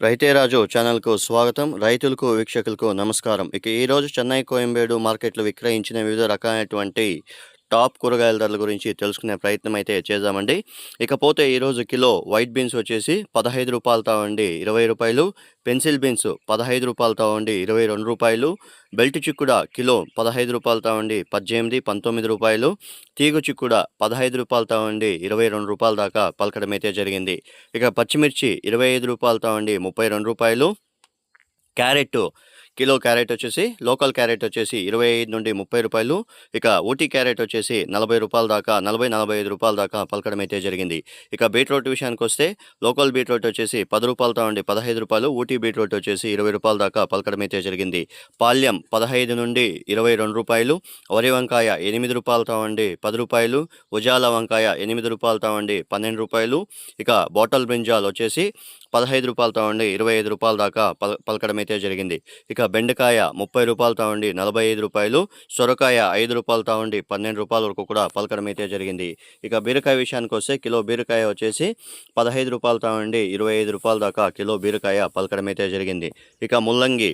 రైతే రాజు ఛానల్కు స్వాగతం. రైతులకు వీక్షకులకు నమస్కారం. ఇక ఈరోజు చెన్నై కోయంబేడు మార్కెట్లో విక్రయించిన వివిధ రకాలైనటువంటి టాప్ కూరగాయల ధరల గురించి తెలుసుకునే ప్రయత్నం అయితే చేద్దామండి. ఇకపోతే ఈరోజు కిలో వైట్ బీన్స్ వచ్చేసి పదహైదు రూపాయలతో ఉండి ఇరవై రూపాయలు పెన్సిల్ బీన్స్ పదహైదు రూపాయలతో ఉండి ఇరవై రెండు రూపాయలు బెల్ట్ చిక్కుడ కిలో పదహైదు రూపాయలతో ఉండి పద్దెనిమిది పంతొమ్మిది రూపాయలు తీగు చిక్కుడ పదహైదు రూపాయలతో ఉండి ఇరవై రెండు రూపాయల దాకా పలకడం అయితే జరిగింది. ఇక పచ్చిమిర్చి ఇరవై ఐదు రూపాయలతో ఉండి ముప్పై రెండు రూపాయలు క్యారెట్ కిలో క్యారెట్ వచ్చేసి లోకల్ క్యారెట్ వచ్చేసి ఇరవై ఐదు నుండి ముప్పై రూపాయలు. ఇక ఊటీ క్యారెట్ వచ్చేసి నలభై రూపాయల దాకా నలభై నలభై ఐదు రూపాయల దాకా పలకడం అయితే జరిగింది. ఇక బీట్రూట్ విషయానికి వస్తే లోకల్ బీట్రూట్ వచ్చేసి పది రూపాయలతో ఉండి పదహైదు రూపాయలు ఊటీ బీట్రూట్ వచ్చేసి ఇరవై రూపాయల దాకా పలకడం అయితే జరిగింది. పాల్యం పదహైదు నుండి ఇరవై రెండు రూపాయలు వరి వంకాయ ఎనిమిది రూపాయలతో ఉండి పది రూపాయలు ఉజాల వంకాయ ఎనిమిది రూపాయలతో ఉండి పన్నెండు రూపాయలు. ఇక బాటల్ బ్రింజాల్ వచ్చేసి పదహైదు రూపాయలతో ఉండి ఇరవై ఐదు రూపాయల దాకా పల పలకడం అయితే జరిగింది. ఇక బెండకాయ ముప్పై రూపాయలతో ఉండి నలభై ఐదు రూపాయలు. సొరకాయ ఐదు రూపాయలతో ఉండి పన్నెండు రూపాయల వరకు కూడా పలకడం అయితే జరిగింది. ఇక బీరకాయ విషయానికి వస్తే కిలో బీరకాయ వచ్చేసి పదహైదు రూపాయలతో ఉండి ఇరవై ఐదు రూపాయల దాకా కిలో బీరకాయ పలకడం అయితే జరిగింది. ఇక ముల్లంగి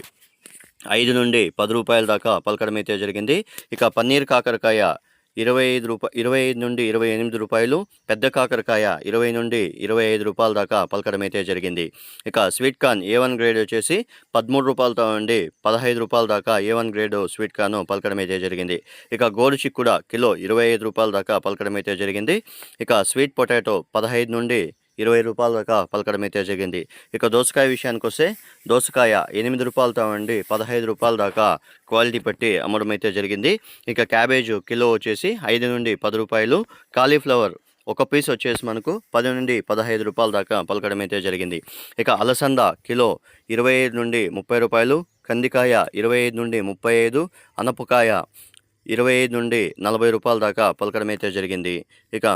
ఐదు నుండి పది రూపాయల దాకా పలకడం అయితే జరిగింది. ఇక పన్నీర్ కాకరకాయ ఇరవై ఐదు రూపాయ ఇరవై ఐదు నుండి ఇరవై ఎనిమిది రూపాయలు పెద్ద కాకరకాయ ఇరవై నుండి ఇరవై ఐదు రూపాయల దాకా పలకడం అయితే జరిగింది. ఇక sweet corn A one grade వచ్చేసి పదమూడు రూపాయలతో నుండి పదహైదు రూపాయల దాకా A one grade sweet corn పలకడం అయితే జరిగింది. ఇక గోరు చిక్కుడ కిలో ఇరవై ఐదు రూపాయల దాకా పలకడం అయితే జరిగింది. ఇక స్వీట్ పొటాటో పదహైదు నుండి ఇరవై రూపాయల దాకా పలకడం అయితే జరిగింది. ఇక దోసకాయ విషయానికి వస్తే దోసకాయ ఎనిమిది రూపాయలతో ఉండి పదహైదు రూపాయల దాకా క్వాలిటీ పెట్టి అమ్మడం అయితే జరిగింది. ఇక క్యాబేజ్ కిలో వచ్చేసి ఐదు నుండి పది రూపాయలు కాలీఫ్లవర్ ఒక పీస్ వచ్చేసి మనకు పది నుండి పదహైదు రూపాయల దాకా పలకడం అయితే జరిగింది. ఇక అలసంద కిలో ఇరవై ఐదు నుండి ముప్పై రూపాయలు కందికాయ ఇరవై ఐదు నుండి ముప్పై ఐదు అనపకాయ ఇరవై ఐదు నుండి నలభై రూపాయల దాకా పలకడం అయితే జరిగింది. ఇక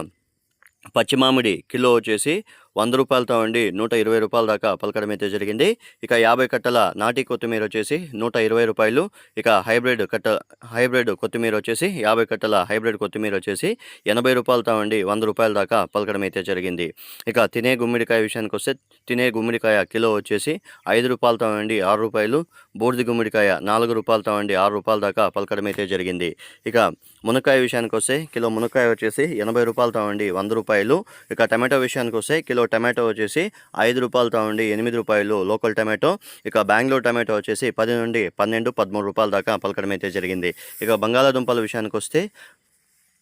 పచ్చిమామిడి కిలో వచ్చేసి వంద రూపాయలతో ఉండి నూట ఇరవై రూపాయల దాకా పలకడం అయితే జరిగింది. ఇక యాభై కట్టల నాటి కొత్తిమీర వచ్చేసి నూట ఇరవై రూపాయలు. ఇక హైబ్రిడ్ కట్ట హైబ్రిడ్ కొత్తిమీర వచ్చేసి యాభై కట్టల హైబ్రిడ్ కొత్తిమీర వచ్చేసి ఎనభై రూపాయలతో ఉండి వంద రూపాయల దాకా పలకడం అయితే జరిగింది. ఇక తినే గుమ్మిడికాయ విషయానికి వస్తే తినే గుమ్మిడికాయ కిలో వచ్చేసి ఐదు రూపాయలతో ఉండి ఆరు రూపాయలు. బూర్ది గుమ్మిడికాయ నాలుగు రూపాయలతో ఉండి ఆరు రూపాయల దాకా పలకడం అయితే జరిగింది. ఇక మునక్కాయ విషయానికి వస్తే కిలో మునక్కాయ వచ్చేసి ఎనభై రూపాయలతో ఉండి వంద రూపాయలు. ఇక టమాటో విషయానికి వస్తే కిలో టమాటో వచ్చేసి ఐదు రూపాయలతో ఉండి ఎనిమిది రూపాయలు లోకల్ టమాటో. ఇక బెంగళూరు టమాటో వచ్చేసి పది నుండి పన్నెండు పదమూడు రూపాయల దాకా పలకడం అయితే జరిగింది. ఇక బంగాళాదుంపల విషయానికి వస్తే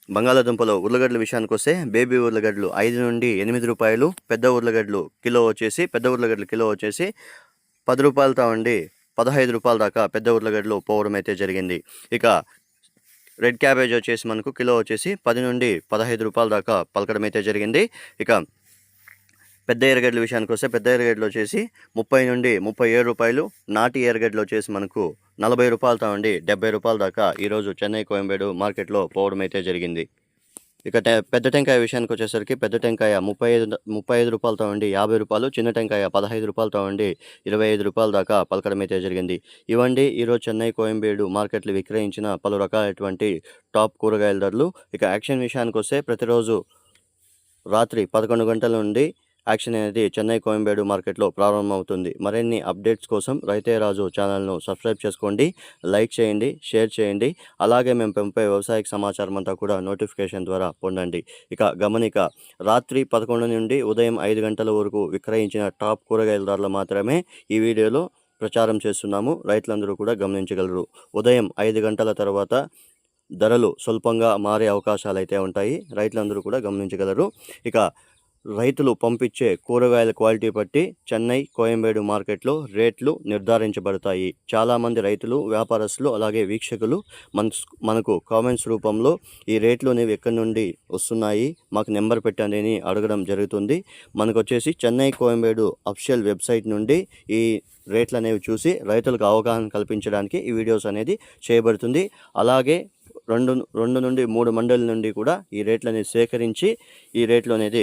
బంగాళాదుంపలు ఉర్లగడ్డల విషయానికి వస్తే బేబీ ఉర్లగడ్డలు ఐదు నుండి ఎనిమిది రూపాయలు పెద్ద ఉర్లగడ్డలు కిలో వచ్చేసి పెద్ద ఉర్లగడ్డలు కిలో వచ్చేసి పది రూపాయలతో ఉండి పదహైదు రూపాయల దాకా పెద్ద ఉర్లగడ్డలు పోవడం అయితే జరిగింది. ఇక రెడ్ క్యాబేజ్ వచ్చేసి మనకు కిలో వచ్చేసి పది నుండి పదహైదు రూపాయల దాకా పలకడం అయితే జరిగింది. ఇక పెద్ద ఎరగడ్ల విషయానికి వస్తే పెద్ద ఎరగడ్లు వచ్చేసి ముప్పై నుండి ముప్పై ఏడు రూపాయలు నాటి ఎరగడ్లు వచ్చేసి మనకు నలభై రూపాయలతో ఉండి డెబ్బై రూపాయల దాకా ఈరోజు చెన్నై కోయంబేడు మార్కెట్లో పోవడం అయితే జరిగింది. ఇక టె- పెద్ద టెంకాయ విషయానికి వచ్చేసరికి పెద్ద టెంకాయ ముప్పై ఐదు ముప్పై ఐదు రూపాయలతో ఉండి యాభై రూపాయలు చిన్న టెంకాయ పదహైదు రూపాయలతో ఉండి ఇరవై ఐదు రూపాయల దాకా పలకడం అయితే జరిగింది. ఇవండి ఈరోజు చెన్నై కోయంబేడు మార్కెట్లు విక్రయించిన పలు రకాలైనటువంటి టాప్ కూరగాయల ధరలు. ఇక యాక్షన్ విషయానికి వస్తే ప్రతిరోజు రాత్రి పదకొండు గంటల నుండి యాక్షన్ అనేది చెన్నై కోయంబేడు మార్కెట్లో ప్రారంభమవుతుంది. మరిన్ని అప్డేట్స్ కోసం రైతే రాజు ఛానల్ను సబ్స్క్రైబ్ చేసుకోండి లైక్ చేయండి షేర్ చేయండి. అలాగే మేము పంపే వ్యవసాయ సమాచారం అంతా కూడా నోటిఫికేషన్ ద్వారా పొందండి. ఇక గమనిక రాత్రి పదకొండు నుండి ఉదయం ఐదు గంటల వరకు విక్రయించిన టాప్ కూరగాయల ధరలు మాత్రమే ఈ వీడియోలో ప్రచారం చేస్తున్నాము. రైతులందరూ కూడా గమనించగలరు. ఉదయం ఐదు గంటల తర్వాత ధరలు స్వల్పంగా మారే అవకాశాలు అయితే ఉంటాయి. రైతులందరూ కూడా గమనించగలరు. ఇక రైతులు పంపించే కూరగాయల క్వాలిటీ బట్టి చెన్నై కోయంబేడు మార్కెట్లో రేట్లు నిర్ధారించబడతాయి. చాలామంది రైతులు వ్యాపారస్తులు అలాగే వీక్షకులు మన మనకు కామెంట్స్ రూపంలో ఈ రేట్లు అనేవి ఎక్కడి నుండి వస్తున్నాయి మాకు నెంబర్ పెట్టండి అని అడగడం జరుగుతుంది. మనకు వచ్చేసి చెన్నై కోయంబేడు అఫిషియల్ వెబ్సైట్ నుండి ఈ రేట్లు అనేవి చూసి రైతులకు అవగాహన కల్పించడానికి ఈ వీడియోస్ అనేది చేయబడుతుంది. అలాగే రెండు రెండు నుండి మూడు మండలి నుండి కూడా ఈ రేట్లు అనేది సేకరించి ఈ రేట్లు అనేది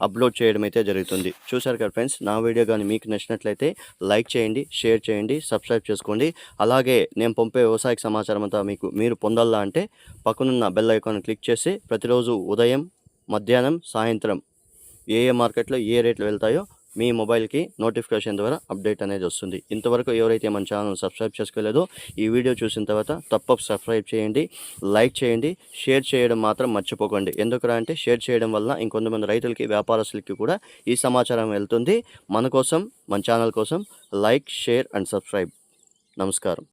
అప్లోడ్ చేయడం అయితే జరుగుతుంది. చూసారు కదా ఫ్రెండ్స్ నా వీడియో కానీ మీకు నచ్చినట్లయితే లైక్ చేయండి షేర్ చేయండి సబ్స్క్రైబ్ చేసుకోండి. అలాగే నేను పంపే వ్యవసాయ సమాచారం అంతా మీకు మీరు పొందాలా అంటే పక్కనున్న బెల్ ఐకాన్ క్లిక్ చేసి ప్రతిరోజు ఉదయం మధ్యాహ్నం సాయంత్రం ఏ ఏ మార్కెట్లో ఏ రేట్లు వెళ్తాయో మీ మొబైల్కి నోటిఫికేషన్ ద్వారా అప్డేట్ అనేది వస్తుంది. ఇంతవరకు ఎవరైతే మన ఛానల్ సబ్స్క్రైబ్ చేసుకోలేదో ఈ వీడియో చూసిన తర్వాత తప్పక సబ్స్క్రైబ్ చేయండి లైక్ చేయండి షేర్ చేయడం మాత్రం మర్చిపోకండి. ఎందుకు అంటే షేర్ చేయడం వల్ల ఇంకొంతమంది రైతులకి వ్యాపారస్తులకి కూడా ఈ సమాచారం వెళ్తుంది. మన కోసం మన ఛానల్ కోసం లైక్ షేర్ అండ్ సబ్స్క్రైబ్. నమస్కారం.